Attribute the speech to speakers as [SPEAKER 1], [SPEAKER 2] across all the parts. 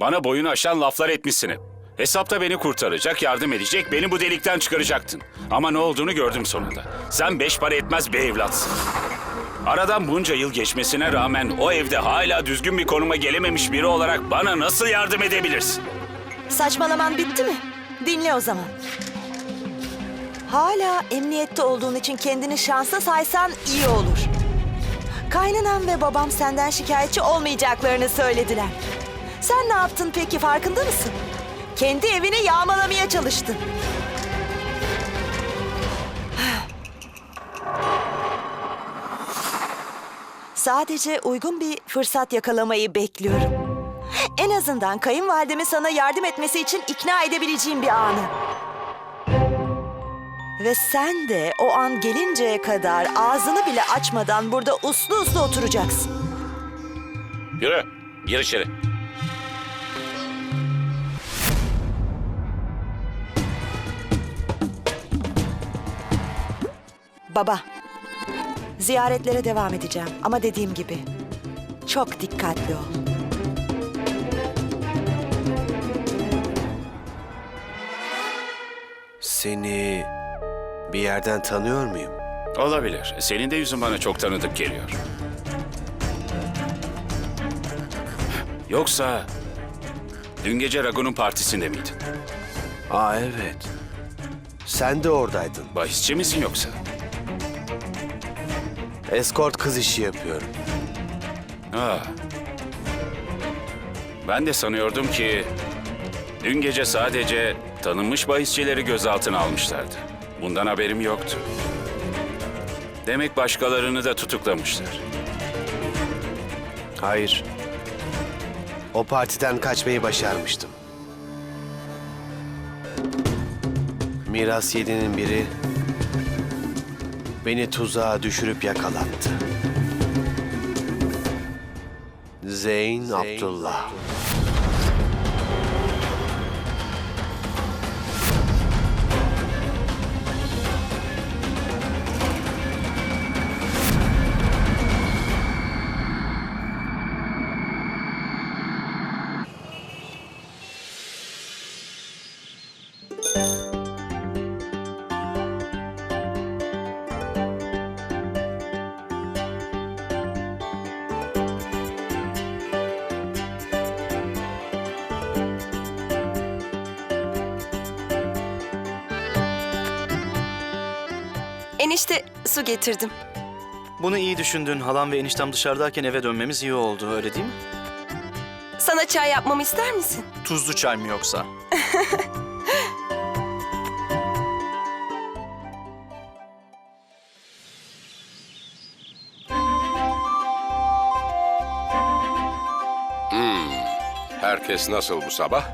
[SPEAKER 1] Bana boyunu aşan laflar etmişsin hep. Hesapta beni kurtaracak, yardım edecek, beni bu delikten çıkaracaktın. Ama ne olduğunu gördüm sonunda. Sen beş para etmez bir evlatsın. Aradan bunca yıl geçmesine rağmen o evde hala düzgün bir konuma gelememiş biri olarak bana nasıl yardım edebilirsin?
[SPEAKER 2] Saçmalaman bitti mi? Dinle o zaman. Hala emniyette olduğun için kendini şansa saysan iyi olur. Kaynanan ve babam senden şikayetçi olmayacaklarını söylediler. Sen ne yaptın peki farkında mısın? Kendi evini yağmalamaya çalıştın. Sadece uygun bir fırsat yakalamayı bekliyorum. En azından kayınvalidemi sana yardım etmesi için ikna edebileceğim bir anı. Ve sen de o an gelinceye kadar ağzını bile açmadan burada uslu uslu oturacaksın.
[SPEAKER 1] Yürü, gir içeri.
[SPEAKER 2] Baba, ziyaretlere devam edeceğim ama dediğim gibi çok dikkatli ol.
[SPEAKER 3] Seni bir yerden tanıyor muyum?
[SPEAKER 1] Olabilir. Senin de yüzün bana çok tanıdık geliyor. Yoksa dün gece Ragun'un partisinde miydin?
[SPEAKER 3] Aa evet. Sen de oradaydın.
[SPEAKER 1] Bahisçi misin yoksa?
[SPEAKER 3] Escort kız işi yapıyorum.
[SPEAKER 1] Ha. Ben de sanıyordum ki dün gece sadece tanınmış bahisçileri gözaltına almışlardı. Bundan haberim yoktu. Demek başkalarını da tutuklamışlar.
[SPEAKER 3] Hayır. O partiden kaçmayı başarmıştım. Miras yedinin biri beni tuzağa düşürüp yakalattı. Zeyn, Abdullah.
[SPEAKER 4] Enişte su getirdim.
[SPEAKER 5] Bunu iyi düşündün. Halam ve eniştem dışarıdayken eve dönmemiz iyi oldu öyle değil mi?
[SPEAKER 4] Sana çay yapmamı ister misin?
[SPEAKER 5] Tuzlu çay mı yoksa?
[SPEAKER 6] Herkes nasıl bu sabah?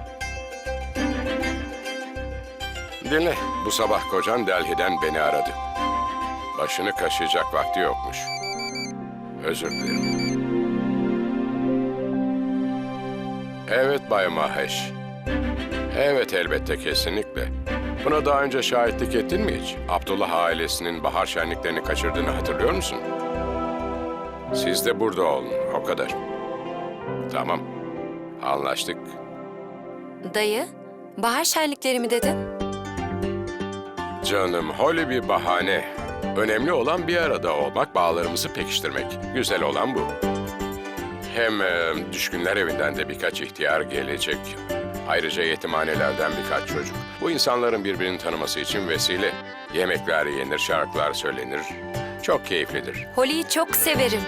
[SPEAKER 6] Dinle, bu sabah kocan Delhi'den beni aradı. Başını kaşıyacak vakti yokmuş. Özür dilerim. Evet Bay Mahesh. Evet elbette kesinlikle. Buna daha önce şahitlik ettin mi hiç? Abdullah ailesinin bahar şenliklerini kaçırdığını hatırlıyor musun? Siz de burada olun, o kadar. Tamam. Anlaştık.
[SPEAKER 7] Dayı, bahar şenlikleri mi dedin?
[SPEAKER 6] Canım, holy bir bahane. Önemli olan bir arada olmak, bağlarımızı pekiştirmek. Güzel olan bu. Hem e, düşkünler evinden de birkaç ihtiyar gelecek. Ayrıca yetimhanelerden birkaç çocuk. Bu insanların birbirini tanıması için vesile. Yemekler yenir, şarkılar söylenir. Çok keyiflidir.
[SPEAKER 7] Holly'yi çok severim.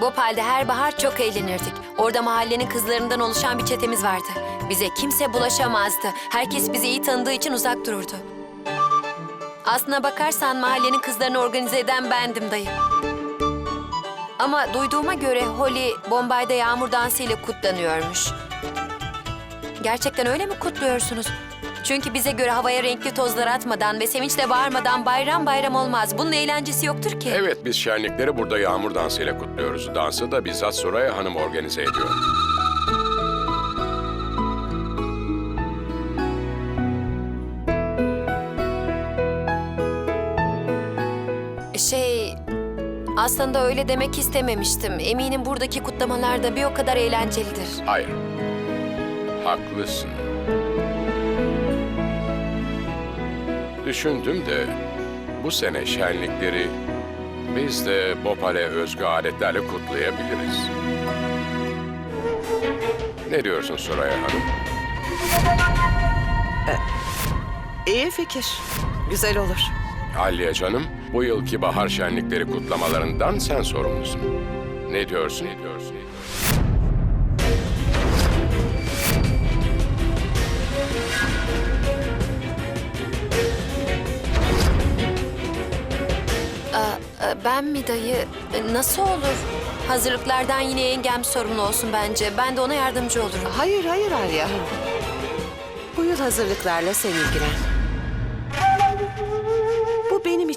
[SPEAKER 7] Bhopal'de her bahar çok eğlenirdik. Orada mahallenin kızlarından oluşan bir çetemiz vardı. Bize kimse bulaşamazdı. Herkes bizi iyi tanıdığı için uzak dururdu. Aslına bakarsan mahallenin kızlarını organize eden bendim dayı. Ama duyduğuma göre Holly Bombay'da yağmur dansı ile kutlanıyormuş. Gerçekten öyle mi kutluyorsunuz? Çünkü bize göre havaya renkli tozlar atmadan ve sevinçle bağırmadan bayram bayram olmaz. Bunun eğlencesi yoktur ki.
[SPEAKER 6] Evet, biz şenlikleri burada yağmur dansıyla kutluyoruz. Dansı da bizzat Soraya Hanım organize ediyor.
[SPEAKER 7] Aslında öyle demek istememiştim. Eminim buradaki kutlamalar da bir o kadar eğlencelidir.
[SPEAKER 6] Hayır. haklısın. Düşündüm de bu sene şenlikleri biz de Bopal'e özgü adetlerle kutlayabiliriz. Ne diyorsun Soraya Hanım?
[SPEAKER 8] İyi fikir. Güzel olur.
[SPEAKER 6] Aliye canım, bu yılki bahar şenlikleri kutlamalarından sen sorumlusun. Ne diyorsun? Ne diyorsun? Ne diyorsun?
[SPEAKER 7] Ben mi dayı? Ee, Nasıl olur? Hazırlıklardan yine yengem sorumlu olsun bence. Ben de ona yardımcı olurum.
[SPEAKER 8] Hayır hayır Arya. Bu yıl hazırlıklarla sen ilgilen.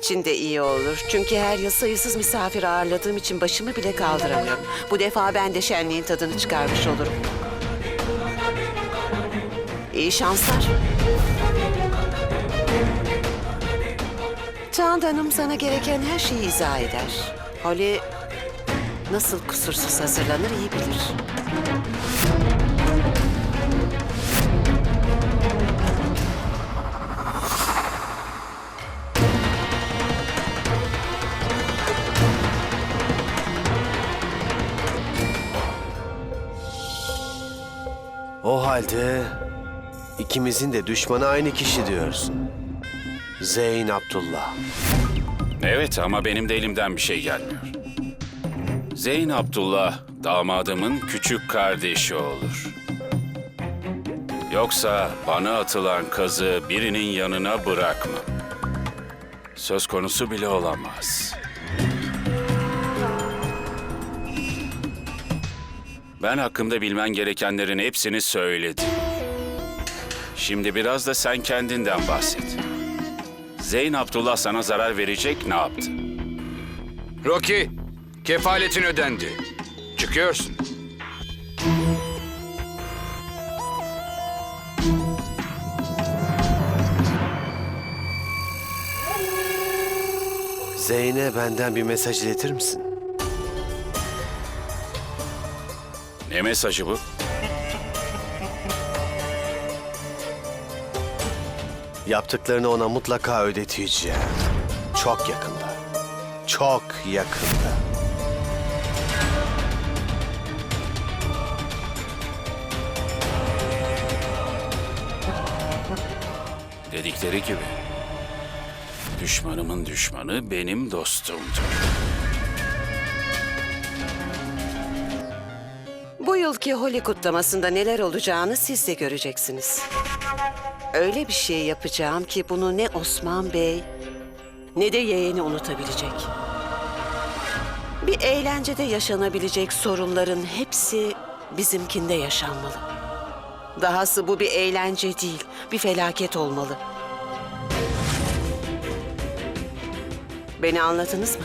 [SPEAKER 8] İçin de iyi olur. Çünkü her yıl sayısız misafir ağırladığım için başımı bile kaldıramıyorum. Bu defa ben de şenliğin tadını çıkarmış olurum. İyi şanslar. Çağan Hanım sana gereken her şeyi izah eder. Holly nasıl kusursuz hazırlanır iyi bilir.
[SPEAKER 3] Halde ikimizin de düşmanı aynı kişi diyorsun. Zeyn Abdullah.
[SPEAKER 1] Evet ama benim de elimden bir şey gelmiyor. Zeyn Abdullah damadımın küçük kardeşi olur. Yoksa bana atılan kazı birinin yanına bırakmam. Söz konusu bile olamaz. Ben hakkımda bilmen gerekenlerin hepsini söyledim. Şimdi biraz da sen kendinden bahset. Zeyn Abdullah sana zarar verecek ne yaptı?
[SPEAKER 9] Rocky, kefaletin ödendi. Çıkıyorsun.
[SPEAKER 3] Zeyn'e benden bir mesaj iletir misin?
[SPEAKER 1] Ne mesajı bu?
[SPEAKER 3] Yaptıklarını ona mutlaka ödeteceğim. Çok yakında. Çok yakında.
[SPEAKER 1] Dedikleri gibi. Düşmanımın düşmanı benim dostumdur.
[SPEAKER 8] Yılki Holi kutlamasında neler olacağını siz de göreceksiniz. Öyle bir şey yapacağım ki bunu ne Osman Bey ne de yeğeni unutabilecek. Bir eğlencede yaşanabilecek sorunların hepsi bizimkinde yaşanmalı. Dahası bu bir eğlence değil, bir felaket olmalı. Beni anladınız mı?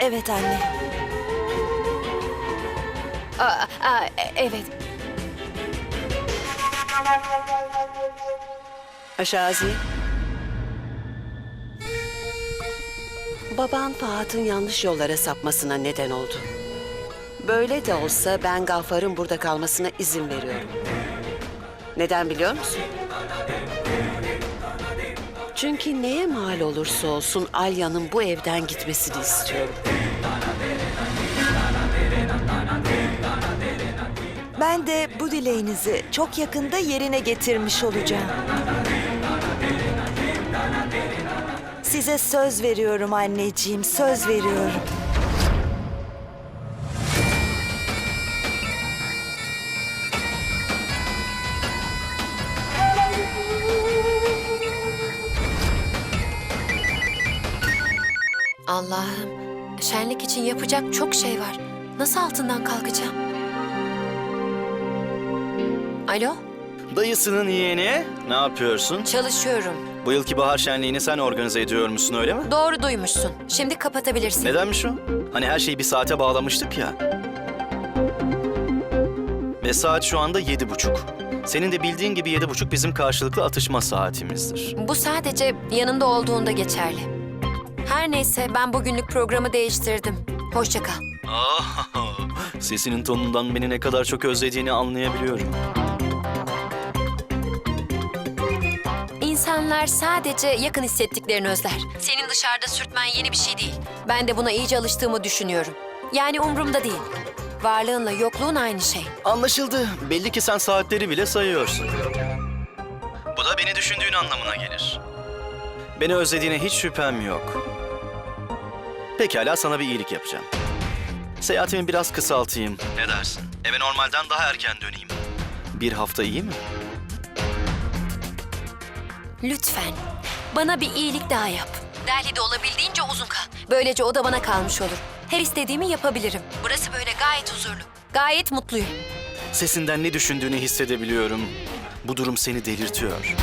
[SPEAKER 2] Evet anne.
[SPEAKER 7] Aa, aa, e- evet.
[SPEAKER 8] Aşazi. Baban Fahat'ın yanlış yollara sapmasına neden oldu. Böyle de olsa ben Gaffar'ın burada kalmasına izin veriyorum. Neden biliyor musun? Çünkü neye mal olursa olsun Alya'nın bu evden gitmesini istiyorum.
[SPEAKER 2] Ben de bu dileğinizi çok yakında yerine getirmiş olacağım. Size söz veriyorum anneciğim, söz veriyorum.
[SPEAKER 7] Allah'ım, şenlik için yapacak çok şey var. Nasıl altından kalkacağım? Alo,
[SPEAKER 5] Dayısının yeğeni, ne yapıyorsun?
[SPEAKER 7] çalışıyorum.
[SPEAKER 5] Bu yılki bahar şenliğini sen organize ediyormuşsun öyle mi?
[SPEAKER 7] Doğru duymuşsun. Şimdi kapatabilirsin.
[SPEAKER 5] Nedenmiş o? Hani her şeyi bir saate bağlamıştık ya. Ve saat şu anda yedi buçuk. Senin de bildiğin gibi yedi buçuk bizim karşılıklı atışma saatimizdir.
[SPEAKER 7] Bu sadece yanında olduğunda geçerli. Her neyse ben bugünlük programı değiştirdim. Hoşça kal.
[SPEAKER 5] Oh, Sesinin tonundan beni ne kadar çok özlediğini anlayabiliyorum.
[SPEAKER 7] İnsanlar sadece yakın hissettiklerini özler. Senin dışarıda sürtmen yeni bir şey değil. Ben de buna iyice alıştığımı düşünüyorum. Yani umurumda değil. Varlığınla yokluğun aynı şey.
[SPEAKER 5] Anlaşıldı. Belli ki sen saatleri bile sayıyorsun. Bu da beni düşündüğün anlamına gelir. Beni özlediğine hiç şüphem yok. Pekala sana bir iyilik yapacağım. Seyahatimi biraz kısaltayım. Ne dersin? Eve normalden daha erken döneyim. Bir hafta iyi mi?
[SPEAKER 7] Lütfen bana bir iyilik daha yap. Delhi'de olabildiğince uzun kal. Böylece o da bana kalmış olur. Her istediğimi yapabilirim. Burası böyle gayet huzurlu. Gayet mutluyum.
[SPEAKER 5] Sesinden ne düşündüğünü hissedebiliyorum. Bu durum seni delirtiyor.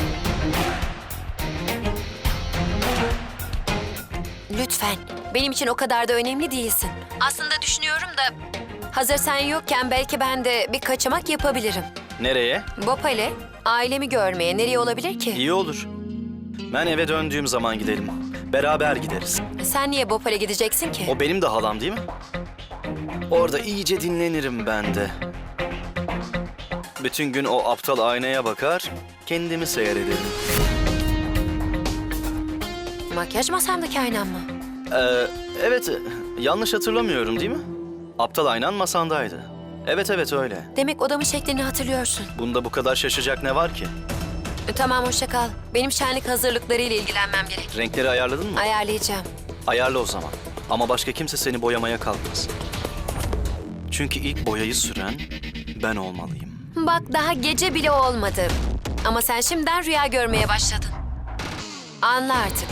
[SPEAKER 7] Lütfen. Benim için o kadar da önemli değilsin. Aslında düşünüyorum da hazır sen yokken belki ben de bir kaçamak yapabilirim.
[SPEAKER 5] Nereye?
[SPEAKER 7] Bopal'e ailemi görmeye nereye olabilir ki?
[SPEAKER 5] İyi olur. Ben eve döndüğüm zaman gidelim. Beraber gideriz.
[SPEAKER 7] Sen niye Bopal'e gideceksin ki?
[SPEAKER 5] O benim de halam değil mi? Orada iyice dinlenirim ben de. Bütün gün o aptal aynaya bakar, kendimi seyrederim.
[SPEAKER 7] Makyaj masamdaki aynam mı?
[SPEAKER 5] Ee, evet, yanlış hatırlamıyorum değil mi? Aptal aynan masandaydı. Evet evet öyle.
[SPEAKER 7] Demek odamın şeklini hatırlıyorsun.
[SPEAKER 5] Bunda bu kadar şaşacak ne var ki?
[SPEAKER 7] E, Tamam hoşça kal. Benim şenlik hazırlıklarıyla ilgilenmem gerek.
[SPEAKER 5] Renkleri ayarladın mı?
[SPEAKER 7] Ayarlayacağım.
[SPEAKER 5] Ayarla o zaman. Ama başka kimse seni boyamaya kalkmaz. Çünkü ilk boyayı süren ben olmalıyım.
[SPEAKER 7] Bak daha gece bile olmadı. Ama sen şimdiden rüya görmeye başladın. Anla artık.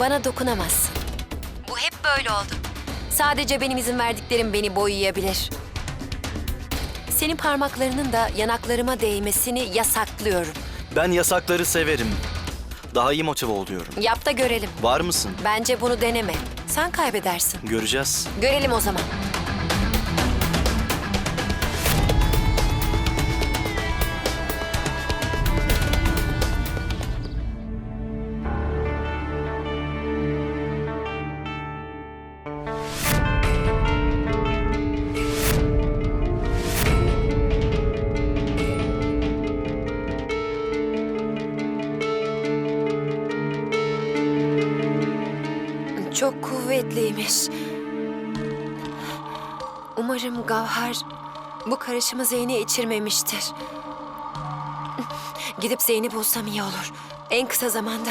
[SPEAKER 7] Bana dokunamazsın. Bu hep böyle oldu. Sadece benim izin verdiklerim beni boyayabilir. Senin parmaklarının da yanaklarıma değmesini yasaklıyorum.
[SPEAKER 5] Ben yasakları severim. Daha iyi motive oluyorum.
[SPEAKER 7] Yap da görelim.
[SPEAKER 5] Var mısın?
[SPEAKER 7] Bence bunu deneme. Sen kaybedersin.
[SPEAKER 5] Göreceğiz.
[SPEAKER 7] Görelim o zaman. Umarım Gavhar bu karışımı Zeyn'e içirmemiştir. Gidip Zeyn'i bulsam iyi olur. En kısa zamanda.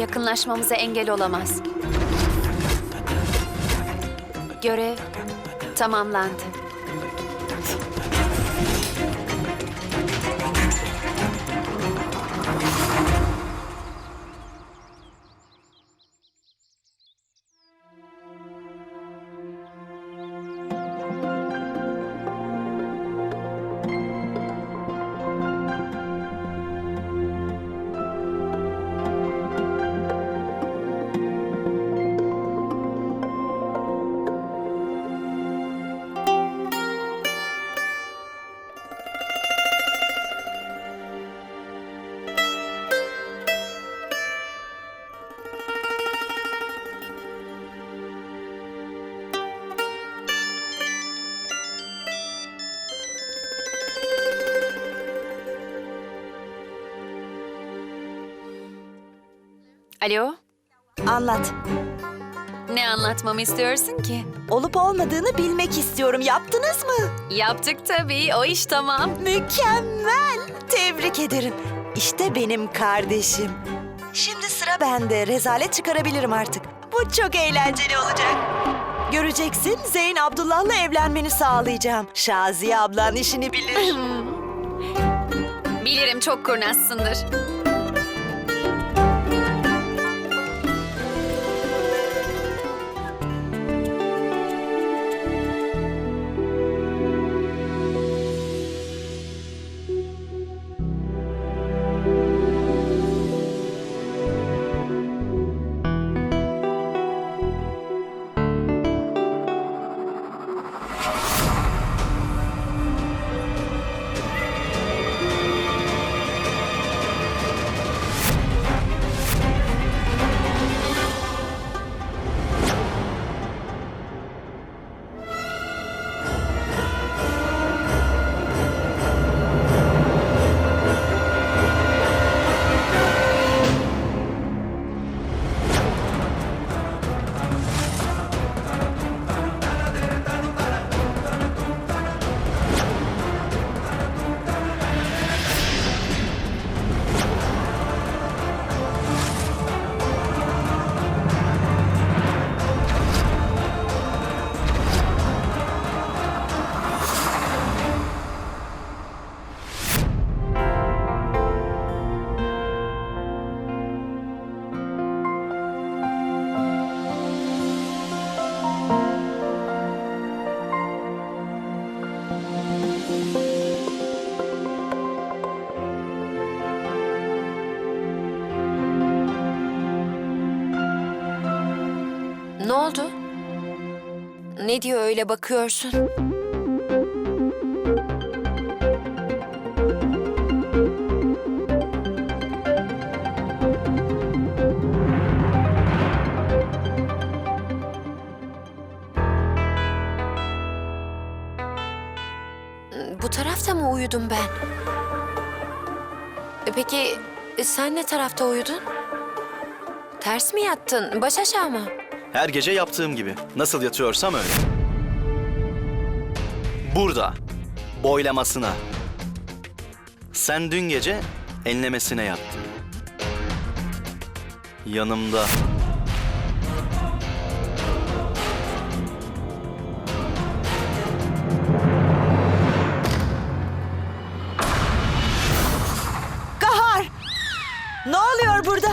[SPEAKER 10] Yakınlaşmamıza engel olamaz. Görev tamamlandı. Alo,
[SPEAKER 2] Anlat.
[SPEAKER 10] ne anlatmamı istiyorsun ki?
[SPEAKER 2] Olup olmadığını bilmek istiyorum. Yaptınız mı?
[SPEAKER 10] Yaptık tabii, o iş tamam.
[SPEAKER 2] Mükemmel. Tebrik ederim. İşte benim kardeşim. Şimdi sıra bende. Rezalet çıkarabilirim artık. Bu çok eğlenceli olacak. Göreceksin Zeyn Abdullah'la evlenmeni sağlayacağım. Şaziye ablan işini bilir.
[SPEAKER 10] Bilirim çok kurnazsındır.
[SPEAKER 7] Ne diyor öyle bakıyorsun? Bu tarafta mı uyudum ben? E Peki e, sen ne tarafta uyudun? Ters mi yattın? Baş aşağı mı?
[SPEAKER 5] Her gece yaptığım gibi. Nasıl yatıyorsam öyle. Burada. Boylamasına. Sen dün gece enlemesine yattın. Yanımda.
[SPEAKER 2] Kahar! Ne oluyor burada?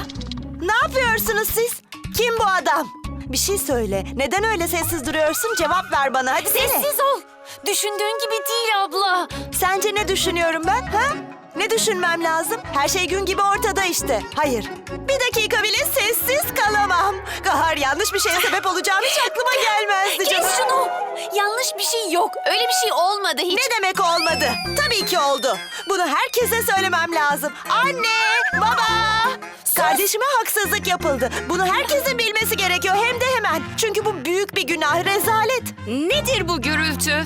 [SPEAKER 2] Ne yapıyorsunuz siz? Kim bu adam? Bir şey söyle. Neden öyle sessiz duruyorsun? Cevap ver bana. Hadi sessiz ol.
[SPEAKER 10] Düşündüğün gibi değil abla.
[SPEAKER 2] Sence ne düşünüyorum ben? Ha? Ne düşünmem lazım? Her şey gün gibi ortada işte. Hayır. Bir dakika bile sessiz kalamam. Kahar yanlış bir şeye sebep olacağım hiç aklıma gelmezdi canım.
[SPEAKER 10] Kes şunu. Yanlış bir şey yok. Öyle bir şey olmadı hiç.
[SPEAKER 2] Ne demek olmadı? Tabii ki oldu. Bunu herkese söylemem lazım. Anne, baba. Kardeşime haksızlık yapıldı. Bunu herkesin bilmesi gerekiyor hem de hemen. Çünkü bu büyük bir günah, rezalet.
[SPEAKER 10] Nedir bu gürültü?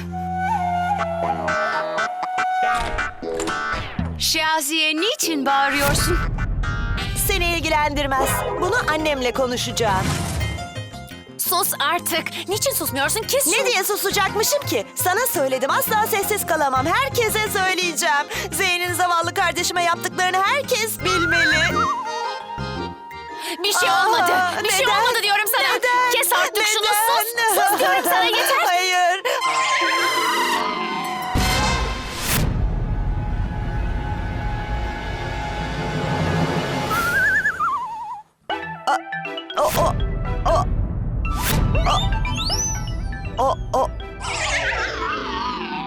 [SPEAKER 10] Şaziye niçin bağırıyorsun?
[SPEAKER 2] Seni ilgilendirmez. Bunu annemle konuşacağım.
[SPEAKER 10] Sus artık. Niçin susmuyorsun? Kes şunu.
[SPEAKER 2] Ne diye susacakmışım ki? Sana söyledim asla sessiz kalamam. Herkese söyleyeceğim. Zeyn'in zavallı kardeşime yaptıklarını herkes bilmeli.
[SPEAKER 10] Bir şey
[SPEAKER 2] Aa,
[SPEAKER 10] olmadı. Bir şey
[SPEAKER 2] neden?
[SPEAKER 10] olmadı diyorum sana.
[SPEAKER 2] Neden?
[SPEAKER 10] Kes artık şunu sus. Sus diyorum sana yeter.
[SPEAKER 2] Hayır. O, o,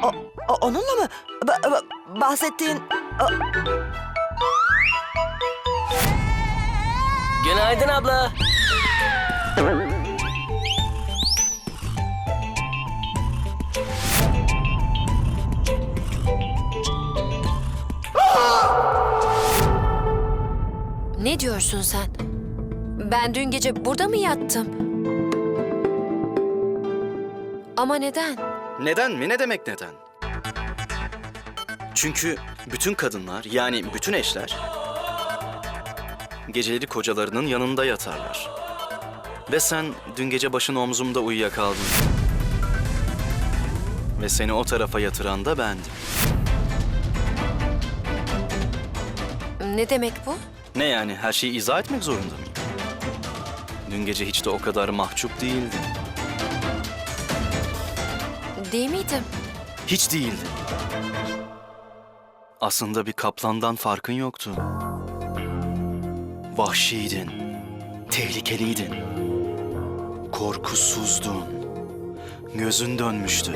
[SPEAKER 2] o, o, onunla mı? Ba- ba- bahsettiğin... o-
[SPEAKER 11] Günaydın abla.
[SPEAKER 7] Ne diyorsun sen? Ben dün gece burada mı yattım? Ama neden?
[SPEAKER 5] Neden mi? Ne demek neden? Çünkü bütün kadınlar yani bütün eşler geceleri kocalarının yanında yatarlar. Ve sen dün gece başın omzumda uyuyakaldın. Ve seni o tarafa yatıran da bendim.
[SPEAKER 7] Ne demek bu?
[SPEAKER 5] Ne yani her şeyi izah etmek zorunda mıyım? Dün gece hiç de o kadar mahcup değildin.
[SPEAKER 7] Değil miydim?
[SPEAKER 5] Hiç değildin. Aslında bir kaplandan farkın yoktu. Vahşiydin. Tehlikeliydin. Korkusuzdun. Gözün dönmüştü.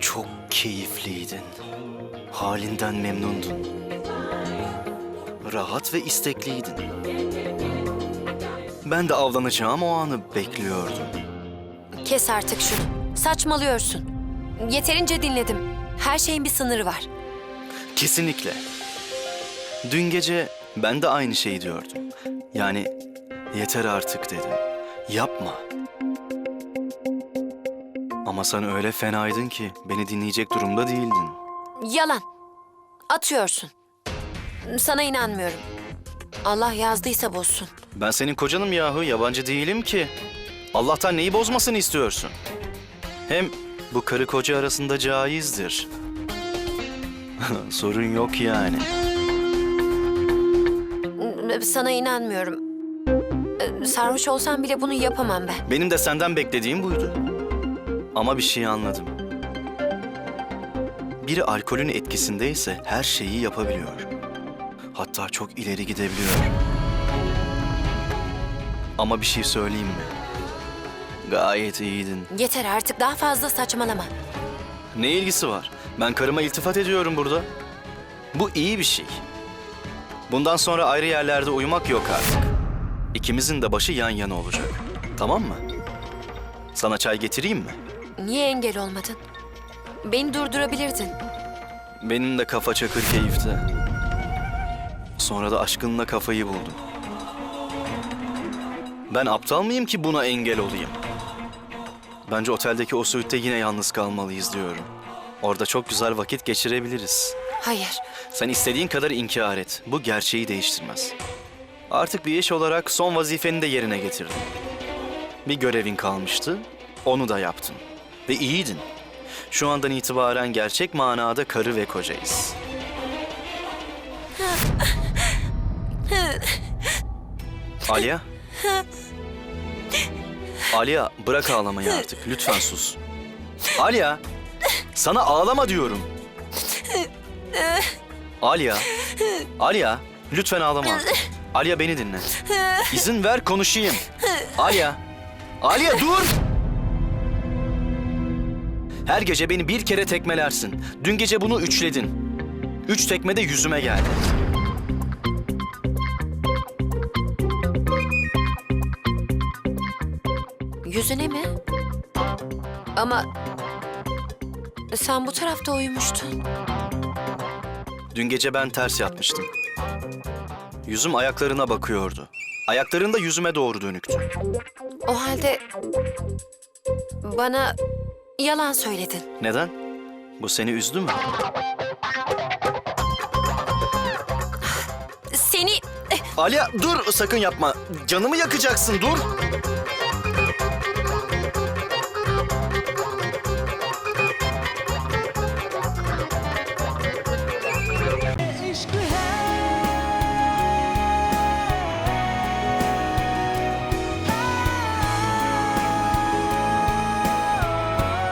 [SPEAKER 5] Çok keyifliydin. Halinden memnundun. Rahat ve istekliydin. Ben de avlanacağım o anı bekliyordum.
[SPEAKER 7] Kes artık şunu. Saçmalıyorsun. Yeterince dinledim. Her şeyin bir sınırı var.
[SPEAKER 5] Kesinlikle. Dün gece ben de aynı şeyi diyordum. Yani yeter artık dedim. Yapma. Ama sen öyle fenaydın ki beni dinleyecek durumda değildin.
[SPEAKER 7] Yalan. Atıyorsun. Sana inanmıyorum. Allah yazdıysa bozsun.
[SPEAKER 5] Ben senin kocanım yahu, yabancı değilim ki. Allah'tan neyi bozmasını istiyorsun? Hem bu karı koca arasında caizdir. Sorun yok yani.
[SPEAKER 7] Sana inanmıyorum. Sarhoş olsam bile bunu yapamam ben.
[SPEAKER 5] Benim de senden beklediğim buydu. Ama bir şey anladım. Biri alkolün etkisindeyse her şeyi yapabiliyor. Hatta çok ileri gidebiliyor. Ama bir şey söyleyeyim mi? Gayet iyiydin.
[SPEAKER 7] Yeter artık daha fazla saçmalama.
[SPEAKER 5] Ne ilgisi var? Ben karıma iltifat ediyorum burada. Bu iyi bir şey. Bundan sonra ayrı yerlerde uyumak yok artık. İkimizin de başı yan yana olacak. Tamam mı? Sana çay getireyim mi?
[SPEAKER 7] Niye engel olmadın? Beni durdurabilirdin.
[SPEAKER 5] Benim de kafa çakır keyifte. Sonra da aşkınla kafayı buldum. Ben aptal mıyım ki buna engel olayım? Bence oteldeki o suite yine yalnız kalmalıyız diyorum. Orada çok güzel vakit geçirebiliriz.
[SPEAKER 7] Hayır.
[SPEAKER 5] Sen istediğin kadar inkar et. Bu gerçeği değiştirmez. Artık bir iş olarak son vazifeni de yerine getirdin. Bir görevin kalmıştı. Onu da yaptın. Ve iyiydin. Şu andan itibaren gerçek manada karı ve kocayız. Aliya? Aliya bırak ağlamayı artık. Lütfen sus. Aliya! Sana ağlama diyorum. Aliya. Aliya. Lütfen ağlama artık. Aliya beni dinle. İzin ver konuşayım. Aliya. Aliya dur! Her gece beni bir kere tekmelersin. Dün gece bunu üçledin. Üç tekme de yüzüme geldi.
[SPEAKER 7] Yüzüne mi? Ama sen bu tarafta uyumuştun.
[SPEAKER 5] Dün gece ben ters yatmıştım. Yüzüm ayaklarına bakıyordu. Ayakların da yüzüme doğru dönüktü.
[SPEAKER 7] O halde bana yalan söyledin.
[SPEAKER 5] Neden? Bu seni üzdü mü?
[SPEAKER 7] Seni
[SPEAKER 5] Aliya dur sakın yapma. Canımı yakacaksın dur.